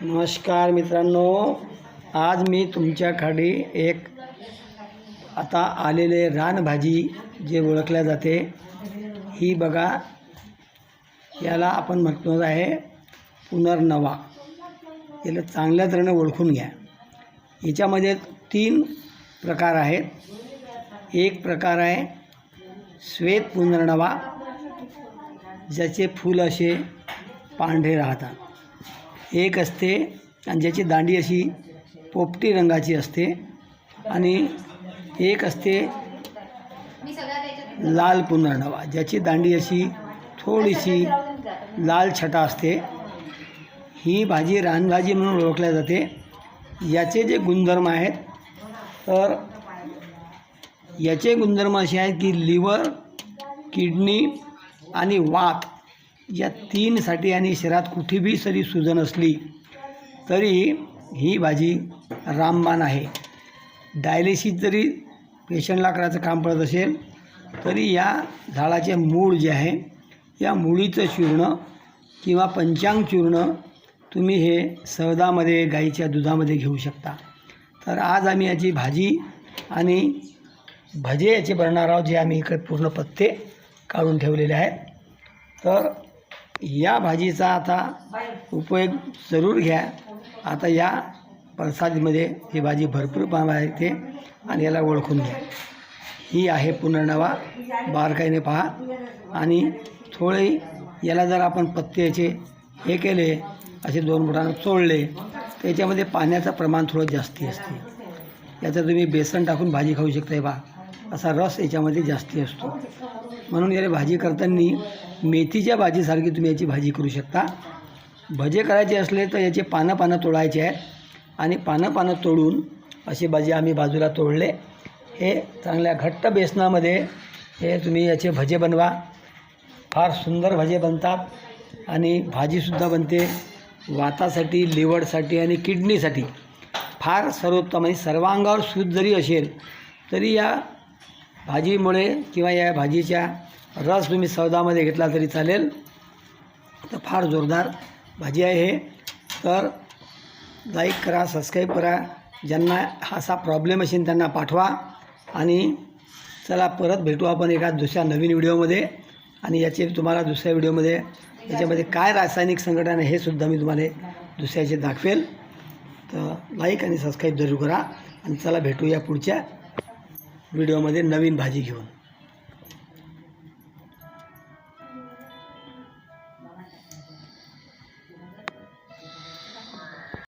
नमस्कार मित्रांनो आज मी तुमच्याकडे एक आता आलेले रानभाजी जे ओळखल्या जाते ही बघा. याला आपण म्हणतो आहे पुनर्नवा. याला चांगल्या तऱ्हेने ओळखून घ्या. याच्यामध्ये तीन प्रकार आहेत. एक प्रकार आहे श्वेत पुनर्नवा ज्याचे फूल असे पांढरे राहतात. एक असते आणि ज्याची दांडी अशी पोपटी रंगाची असते. आणि एक असते लाल पुनर्नवा ज्याची दांडी अशी थोडीशी लाल छटा असते. ही भाजी रानभाजी म्हणून ओळखल्या जाते. याचे जे गुणधर्म आहेत तर याचे गुणधर्म असे आहेत की लिव्हर किडनी आणि वात या तीनसाठी आणि शरीरात कुठेबी सरी जरी सुजन असली तरी ही भाजी रामबाण आहे. डायलिसिस जरी पेशंटला करायचं काम पडत असेल तरी या झाडाचे मूळ जे आहे या मुळीचं चूर्ण किंवा पंचांग चूर्ण तुम्ही हे सहदामध्ये गाईच्या दुधामध्ये घेऊ शकता. तर आज आम्ही याची भाजी आणि भजे याचे बनणार आहोत जे आम्ही इकडे पूर्ण पत्ते काढून ठेवलेले आहेत. तर या भाजीचा आता उपयोग जरूर घ्या. आता या प्रसादीमध्ये ही भाजी भरपूर प्रमाणात येते आणि याला ओळखून घ्या. ही आहे पुनर्नवा. बारकाईने पहा. आणि थोडे याला जर आपण पत्त्याचे हे केले असे दोन बोटानं चोळले त्याच्यामध्ये पाण्याचं प्रमाण थोडं जास्ती असते. याचं तुम्ही बेसन टाकून भाजी खाऊ शकताय बा. असा रस याच्यामध्ये जास्ती असतो. म्हणून याला भाजी करताना मेथीच्या भाजीसारखी तुम्ही याची भाजी करू शकता. भजे करायचे असले तर याचे पानं पानं तोडायचे आहेत. आणि पानं पानं तोडून अशी भाजी आम्ही बाजूला तोडले. हे चांगल्या घट्ट बेसनामध्ये हे तुम्ही याचे भजे बनवा. फार सुंदर भजे बनतात. आणि भाजीसुद्धा बनते वातासाठी लिव्हरसाठी आणि किडनीसाठी. फार सर्वोत्तम आणि सर्वांगावर सूत जरी असेल तरी या भाजीमुळे किंवा या भाजीच्या रस तुम्ही सौदामध्ये घेतला तरी चालेल. तर फार जोरदार भाजी आहे हे. तर लाईक करा सबस्क्राईब करा. ज्यांना हा असा प्रॉब्लेम असेल त्यांना पाठवा. आणि चला परत भेटू आपण एका दुसऱ्या नवीन व्हिडिओमध्ये. आणि याचे तुम्हाला दुसऱ्या व्हिडिओमध्ये याच्यामध्ये काय रासायनिक संघटन आहे हे सुद्धा मी तुम्हाला दुसऱ्याचे दाखवेल. तर लाईक आणि सबस्क्राईब जरूर करा. आणि चला भेटूया पुढच्या व्हिडिओमध्ये नवीन भाजी घेऊन.